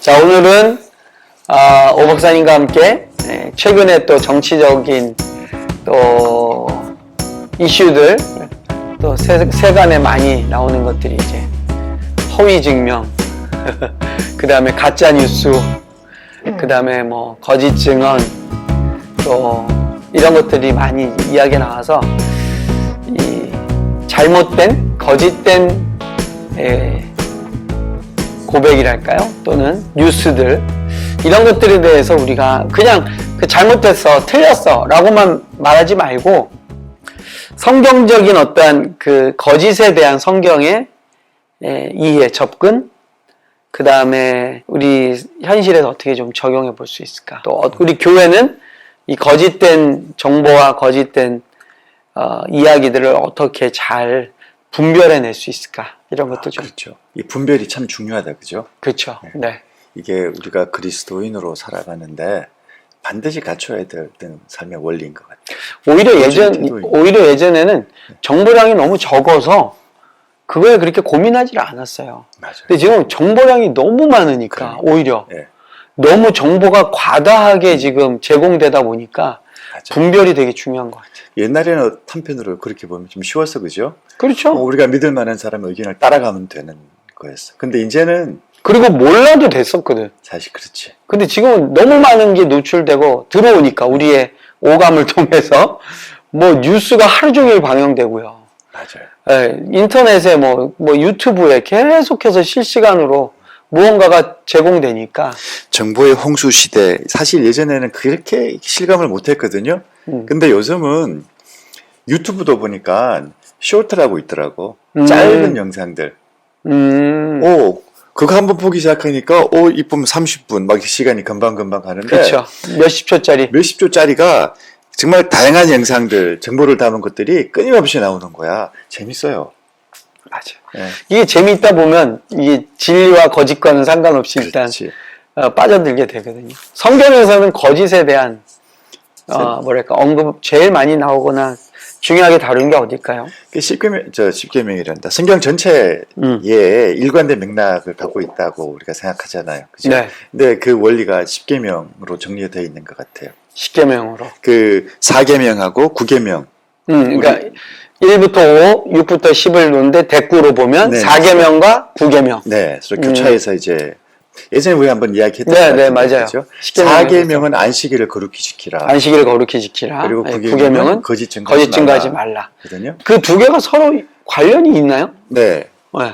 자, 오늘은 아, 오 박사님과 함께 예, 최근에 또 정치적인 또 이슈들 또 세, 세간에 많이 나오는 것들이 이제 허위 증명, 그 다음에 가짜 뉴스, 그 다음에 뭐 거짓 증언, 또 이런 것들이 많이 이야기 나와서 이 잘못된 거짓된 에, 고백이랄까요? 또는 뉴스들 이런 것들에 대해서 우리가 그냥 그 잘못됐어, 틀렸어 라고만 말하지 말고 성경적인 어떠한 그 거짓에 대한 성경의 에, 이해, 접근, 그 다음에 우리 현실에서 어떻게 좀 적용해 볼 수 있을까? 또 어- 우리 교회는 이 거짓된 정보와 거짓된 어, 이야기들을 어떻게 잘 분별해낼 수 있을까? 이런 것도 좀 그렇죠. 이 분별이 참 중요하다, 그죠? 그렇죠. 네. 이게 우리가 그리스도인으로 살아가는데 반드시 갖춰야 될 삶의 원리인 것 같아요. 오히려 예전 태도인. 오히려 예전에는 정보량이 너무 적어서 그거에 그렇게 고민하지 않았어요. 맞아요. 근데 지금 정보량이 너무 많으니까 그러니까. 오히려 예, 너무 정보가 과다하게 지금 제공되다 보니까 맞아요. 분별이 되게 중요한 것 같아요. 옛날에는 한편으로 그렇게 보면 좀 쉬웠어, 그죠? 그렇죠. 어, 우리가 믿을 만한 사람의 의견을 따라가면 되는 거였어. 근데 이제는 그리고 몰라도 됐었거든. 사실 그렇지. 근데 지금은 너무 많은 게 노출되고 들어오니까 우리의 오감을 통해서 뭐 뉴스가 하루 종일 방영되고요. 맞아요. 예, 인터넷에 뭐, 뭐 유튜브에 계속해서 실시간으로 무언가가 제공되니까 정보의 홍수 시대. 사실 예전에는 그렇게 실감을 못 했거든요. 음. 근데 요즘은 유튜브도 보니까 쇼트라고 있더라고. 음. 짧은 영상들. 음 오, 그거 한번 보기 시작하니까, 오, 이쁘면 30분, 막 시간이 금방 금방 가는데. 그렇죠 몇십 초짜리 몇십 초짜리가 정말 다양한 영상들, 정보를 담은 것들이 끊임없이 나오는 거야. 재밌어요. 맞아 예. 이게 재미있다 보면 이게 진리와 거짓과는 상관없이 일단 그렇지. 어, 빠져들게 되거든요 성경에서는 거짓에 대한 어, 뭐랄까 언급 제일 많이 나오거나 중요하게 다루는 게 어딜까요? 그 십계명, 저 십계명이란다. 성경 전체에 음. 일관된 맥락을 갖고 있다고 우리가 생각하잖아요. 그죠? 네 근데 그 원리가 십계명으로 정리되어 있는 것 같아요. 십계명으로 그 사계명하고 구계명. 음, 그러니까 1부터 5, 6부터 10을 놓는데 대꾸로 보면 네, 4계명과 9계명. 네, 서로 음. 교차해서 이제 예전에 우리 한번 이야기했던 네, 것 네, 맞아요. 그죠? 십계명에 사계명은 안식일을 거룩히 지키라. 안식일을 거룩히 지키라. 그리고 예, 구계명은 9계명은 거짓 증거하지 말라. 말라. 거든요. 그두 개가 서로 관련이 있나요? 네. 네.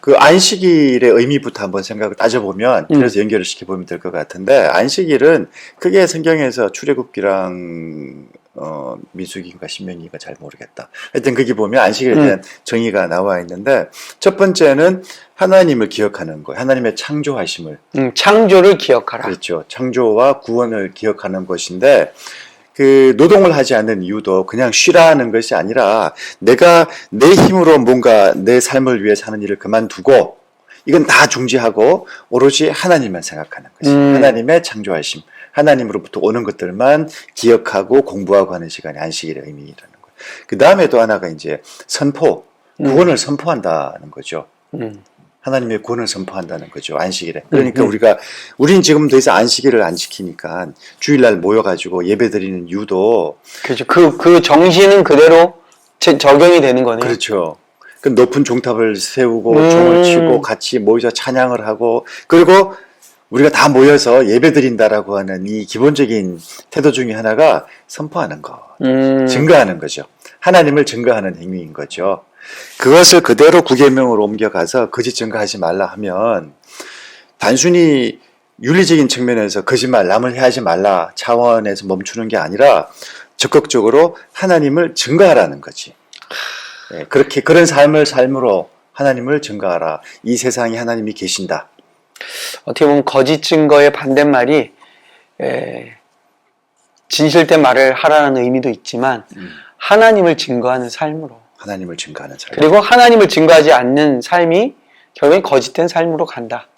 그 안식일의 의미부터 한번 생각을 따져보면 음. 그래서 연결을 시켜보면 될 것 같은데 안식일은 크게 성경에서 출애굽기랑 어, 민수기인가 신명기인가 잘 모르겠다. 하여튼 거기 보면 안식일에 음. 대한 정의가 나와 있는데 첫 번째는 하나님을 기억하는 거예요. 하나님의 창조하심을 음, 창조를 기억하라. 그렇죠. 창조와 구원을 기억하는 것인데 그 노동을 하지 않는 이유도 그냥 쉬라는 것이 아니라 내가 내 힘으로 뭔가 내 삶을 위해 사는 일을 그만두고 이건 다 중지하고 오로지 하나님만 생각하는 것이 음. 하나님의 창조하심 하나님으로부터 오는 것들만 기억하고 공부하고 하는 시간이 안식일의 의미라는 거예요. 그 다음에 또 하나가 이제 선포 구원을 선포한다는 거죠. 음, 하나님의 구원을 선포한다는 거죠 안식일에. 그러니까 음, 음. 우리가 우린 지금 더 이상 안식일을 안 지키니까 주일날 모여가지고 예배드리는 이유도 그렇죠. 그, 그 정신은 그대로 제- 적용이 되는 거네요. 그렇죠. 그 높은 종탑을 세우고 음. 종을 치고 같이 모여서 찬양을 하고 그리고 우리가 다 모여서 예배 드린다라고 하는 이 기본적인 태도 중에 하나가 선포하는 거, 음, 증거하는 거죠. 하나님을 증거하는 행위인 거죠. 그것을 그대로 구계명으로 옮겨가서 거짓 증거하지 말라 하면 단순히 윤리적인 측면에서 거짓말 남을 해하지 말라 차원에서 멈추는 게 아니라 적극적으로 하나님을 증거하라는 거지. 예, 그렇게 그런 삶을 삶으로 하나님을 증거하라. 이 세상에 하나님이 계신다. 어떻게 보면 거짓 증거의 반대말이 에, 진실된 말을 하라는 의미도 있지만 음. 하나님을 증거하는 삶으로 하나님을 증거하는 삶. 그리고 하나님을 증거하지 않는 삶이 결국엔 거짓된 삶으로 간다.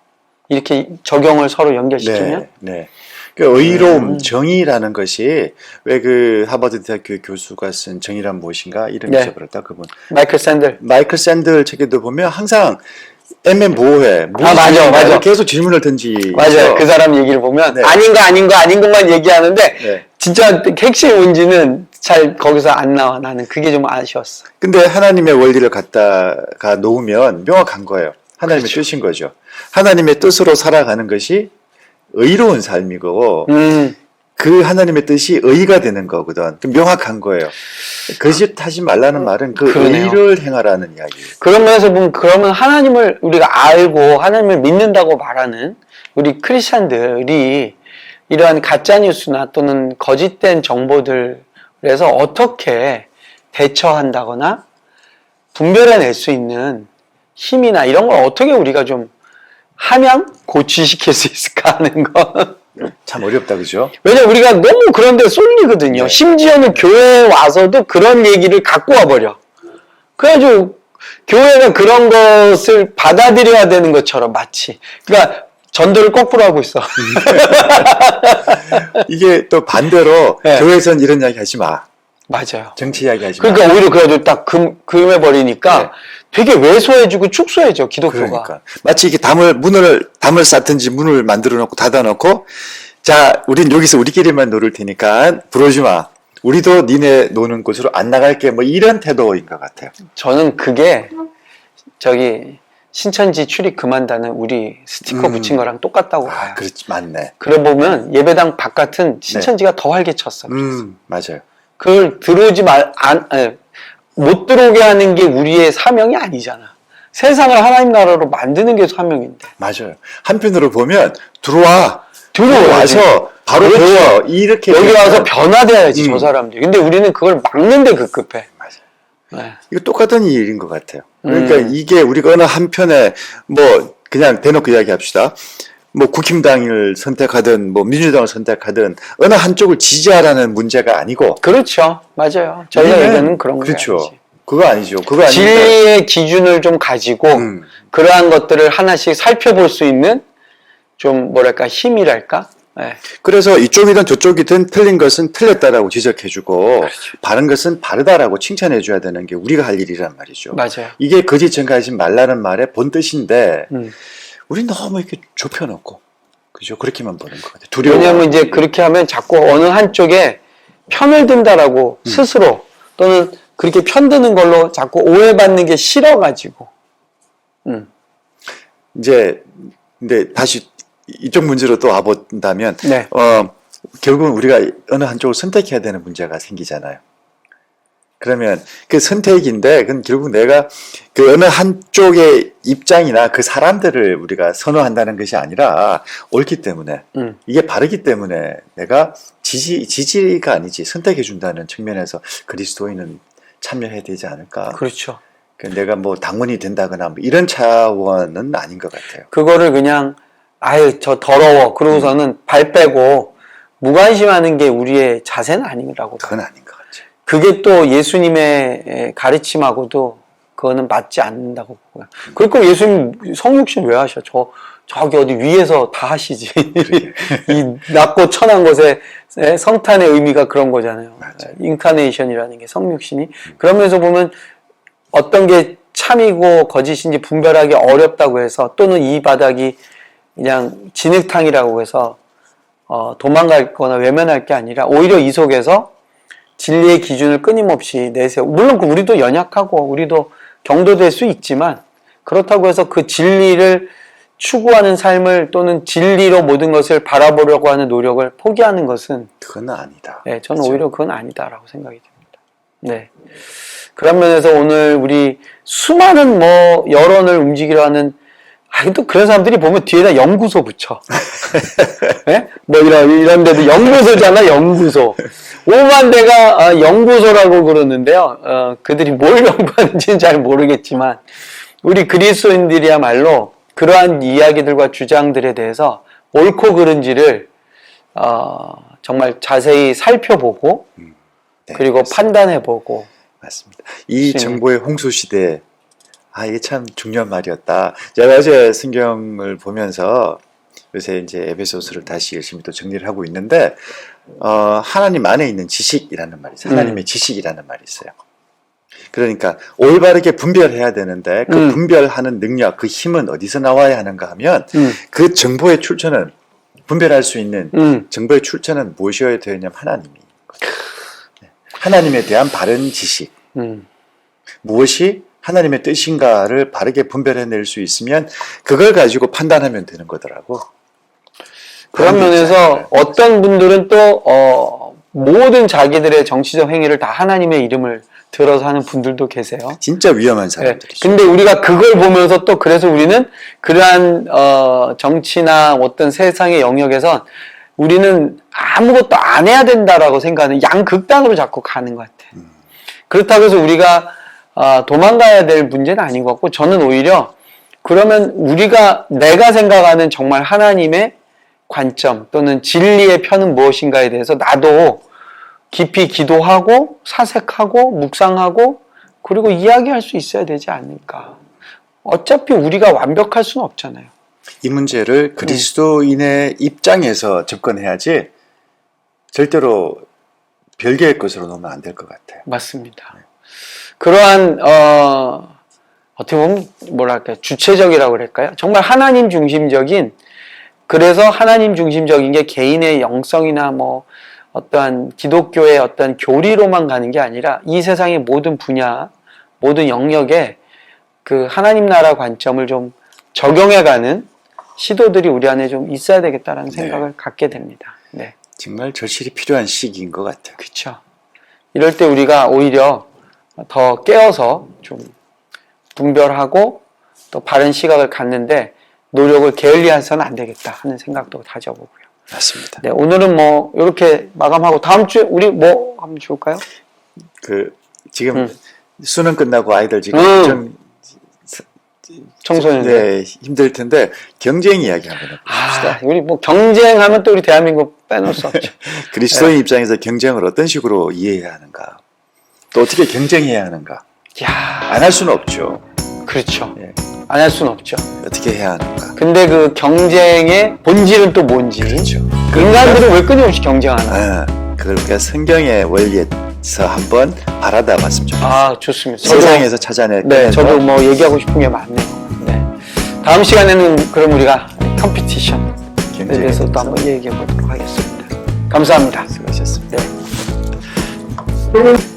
이렇게 적용을 서로 연결시키면 네, 네. 그 의로움, 음. 정의라는 것이 왜 그 하버드 대학교 교수가 쓴 정의란 무엇인가 이름이 네. 잊어버렸다 그분 마이클 샌들 마이클 샌들 책에도 보면 항상 MM 보호해. 아, 맞아, 맞아. 계속 질문을 던지. 맞아요. 그 사람 얘기를 보면 네. 아닌 거 아닌 거 아닌 것만 얘기하는데 네. 진짜 핵심 뭔지는 잘 거기서 안 나와. 나는 그게 좀 아쉬웠어. 근데 하나님의 원리를 갖다가 놓으면 명확한 거예요. 하나님의 그렇죠. 뜻인 거죠. 하나님의 뜻으로 살아가는 것이 의로운 삶이고 음, 그 하나님의 뜻이 의가 되는 거거든. 그 명확한 거예요. 거짓하지 말라는 말은 그 그러네요. 의를 행하라는 이야기. 그런 면에서 보면 그러면 하나님을 우리가 알고 하나님을 믿는다고 말하는 우리 크리스찬들이 이러한 가짜 뉴스나 또는 거짓된 정보들에서 어떻게 대처한다거나 분별해낼 수 있는 힘이나 이런 걸 어떻게 우리가 좀 함양 고취시킬 수 있을까 하는 거. 참 어렵다, 그죠? 왜냐 우리가 너무 그런 데 쏠리거든요. 네. 심지어는 교회에 와서도 그런 얘기를 갖고 와버려. 그래가지고 교회가 그런 것을 받아들여야 되는 것처럼 마치. 그러니까 전도를 거꾸로 하고 있어. 이게 또 반대로 네. 교회에선 이런 이야기 하지 마. 맞아요. 정치 이야기 하지 마. 그러니까 오히려 그래가지고 딱 금, 금해버리니까 네. 되게 왜소해지고 축소해져, 기독교가. 그러니까 마치 이게 담을 문을 담을 쌓든지 문을 만들어 놓고 닫아 놓고 자, 우린 여기서 우리끼리만 놀을 테니까 부르지 마. 우리도 니네 노는 곳으로 안 나갈게. 뭐 이런 태도인 것 같아요. 저는 그게 저기 신천지 출입 그만다는 우리 스티커 음. 붙인 거랑 똑같다고 봐요. 아, 그렇지, 맞네. 그래 보면 예배당 바깥은 신천지가 더 활개쳤어. 음, 맞아요. 그걸 들어오지 말, 안, 아니, 못 들어오게 하는 게 우리의 사명이 아니잖아. 세상을 하나님 나라로 만드는 게 사명인데. 맞아요. 한편으로 보면 들어와. 들어와야지. 와서 바로 그렇지. 배워. 이렇게 여기 되면- 와서 변화돼야지, 음. 저 사람들이. 근데 우리는 그걸 막는데 급급해. 맞아요. 네. 이거 똑같은 일인 것 같아요. 그러니까 음. 이게 우리가 어느 한편에 뭐 그냥 대놓고 이야기합시다. 뭐 국힘당을 선택하든 뭐 민주당을 선택하든 어느 한쪽을 지지하라는 문제가 아니고 그렇죠. 맞아요. 저희가 우리는 얘기하는 그런 거 그렇죠. 아니지. 그거 아니죠. 그거 아닌데. 진리의 기준을 좀 가지고 음. 그러한 것들을 하나씩 살펴볼 수 있는 좀 뭐랄까 힘이랄까? 네. 그래서 이쪽이든 저쪽이든 틀린 것은 틀렸다라고 지적해주고 그렇죠. 바른 것은 바르다라고 칭찬해줘야 되는 게 우리가 할 일이란 말이죠. 맞아요. 이게 거짓 증가하지 말라는 말의 본 뜻인데 음. 우리 너무 이렇게 좁혀놓고 그죠? 그렇게만 보는 것 같아요. 두려워. 왜냐하면 이제 그렇게 하면 자꾸 어느 한쪽에 편을 든다라고 음. 스스로 또는 그렇게 편드는 걸로 자꾸 오해받는 게 싫어가지고. 음. 이제 근데 다시 이쪽 문제로 또 와본다면 네. 어 결국은 우리가 어느 한쪽을 선택해야 되는 문제가 생기잖아요. 그러면 그 선택인데 그건 결국 내가 그 어느 한쪽의 입장이나 그 사람들을 우리가 선호한다는 것이 아니라 옳기 때문에 음. 이게 바르기 때문에 내가 지지 지지가 아니지 선택해 준다는 측면에서 그리스도인은 참여해야 되지 않을까. 그렇죠. 그 내가 뭐 당원이 된다거나 뭐 이런 차원은 아닌 것 같아요. 그거를 그냥 아유 저 더러워 그러고서는 발 빼고 무관심하는 게 우리의 자세는 아니라고. 그건 아닌. 그게 또 예수님의 가르침하고도 그거는 맞지 않는다고 보고요. 그리고 예수님 성육신 왜 하셔? 저 저기 어디 위에서 다 하시지. 이 낮고 천한 곳에 성탄의 의미가 그런 거잖아요. 맞아요. 인카네이션이라는 게 성육신이 그러면서 보면 어떤 게 참이고 거짓인지 분별하기 어렵다고 해서 또는 이 바닥이 그냥 진흙탕이라고 해서 어, 도망갈 거나 외면할 게 아니라 오히려 이 속에서 진리의 기준을 끊임없이 내세워. 물론 그 우리도 연약하고 우리도 경도될 수 있지만 그렇다고 해서 그 진리를 추구하는 삶을 또는 진리로 모든 것을 바라보려고 하는 노력을 포기하는 것은 그건 아니다. 네, 저는 그렇죠? 오히려 그건 아니다라고 생각이 듭니다. 네. 그런 면에서 오늘 우리 수많은 뭐 여론을 움직이려 하는 아, 또 그런 사람들이 보면 뒤에다 연구소 붙여. 예? 뭐 이런, 이런 데도 연구소잖아, 연구소. 오만 대가 아, 연구소라고 그러는데요. 어, 그들이 뭘 연구하는지는 잘 모르겠지만, 우리 그리스도인들이야말로 그러한 이야기들과 주장들에 대해서 옳고 그른지를, 어, 정말 자세히 살펴보고, 네, 그리고. 판단해보고, 맞습니다. 이 신- 정보의 홍수 시대, 아 이게 참 중요한 말이었다. 제가 어제 성경을 보면서 요새 이제 에베소스를 다시 열심히 또 정리를 하고 있는데 어, 하나님 안에 있는 지식이라는 말이 있어요. 음. 하나님의 지식이라는 말이 있어요. 그러니까 올바르게 분별해야 되는데 그 음. 분별하는 능력, 그 힘은 어디서 나와야 하는가 하면 음. 그 정보의 출처는 분별할 수 있는 음. 정보의 출처는 무엇이어야 되냐면 하나님이. 네. 하나님에 대한 바른 지식, 음. 무엇이 하나님의 뜻인가를 바르게 분별해낼 수 있으면 그걸 가지고 판단하면 되는 거더라고. 그런 면에서. 어떤 분들은 또 어, 모든 자기들의 정치적 행위를 다 하나님의 이름을 들어서 하는 분들도 계세요. 진짜 위험한 네. 사람들이죠. 근데 우리가 그걸 보면서 또 그래서 우리는 그러한 어, 정치나 어떤 세상의 영역에서 우리는 아무것도 안 해야 된다라고 생각하는 양극단으로 자꾸 가는 것 같아요. 그렇다고 해서 우리가 어, 도망가야 될 문제는 아닌 것 같고 저는 오히려 그러면 우리가 내가 생각하는 정말 하나님의 관점 또는 진리의 편은 무엇인가에 대해서 나도 깊이 기도하고 사색하고 묵상하고 그리고 이야기할 수 있어야 되지 않을까. 어차피 우리가 완벽할 수는 없잖아요. 이 문제를 그리스도인의 입장에서 접근해야지 절대로 별개의 것으로 놓으면 안 될 것 같아요. 맞습니다. 그러한 어 어떻게 보면 뭐랄까 주체적이라고 그럴까요? 정말 하나님 중심적인 그래서 하나님 중심적인 게 개인의 영성이나 뭐 어떠한 기독교의 어떤 교리로만 가는 게 아니라 이 세상의 모든 분야, 모든 영역에 그 하나님 나라 관점을 좀 적용해가는 시도들이 우리 안에 좀 있어야 되겠다라는 네. 생각을 갖게 됩니다. 네. 정말 절실히 필요한 시기인 것 같아요. 그렇죠. 이럴 때 우리가 오히려 더 깨어서 좀 분별하고 또 바른 시각을 갖는데 노력을 게을리해서는 안 되겠다 하는 생각도 가져보고요. 맞습니다. 네, 오늘은 뭐 이렇게 마감하고 다음 주에 우리 뭐 하면 좋을까요? 그 지금 음. 수능 끝나고 아이들 지금 음. 좀 청소년들. 네, 힘들 텐데 경쟁 이야기 한번 해봅시다. 아, 우리 뭐 경쟁하면 또 우리 대한민국 빼놓을 수 없죠. 그리스도인 입장에서 경쟁을 어떤 식으로 이해해야 하는가? 또 어떻게 경쟁해야 하는가? 야, 안 할 수는 없죠. 그렇죠. 예. 안 할 수는 없죠. 어떻게 해야 하는가? 근데 그 경쟁의 본질은 또 뭔지. 그렇죠. 인간들은 왜 끊임없이 경쟁하나? 아, 그걸 우리가 성경의 원리에서 한번 바라다 봤으면 좋겠어요. 아, 좋습니다. 저도- 세상에서 찾아낼 네, 저도 뭐 얘기하고 싶은 게 많네요. 네. 다음 시간에는 그럼 우리가 컴피티션에 경쟁에 대해서 또 한번 얘기해 보도록 하겠습니다. 감사합니다. 수고하셨습니다. 네.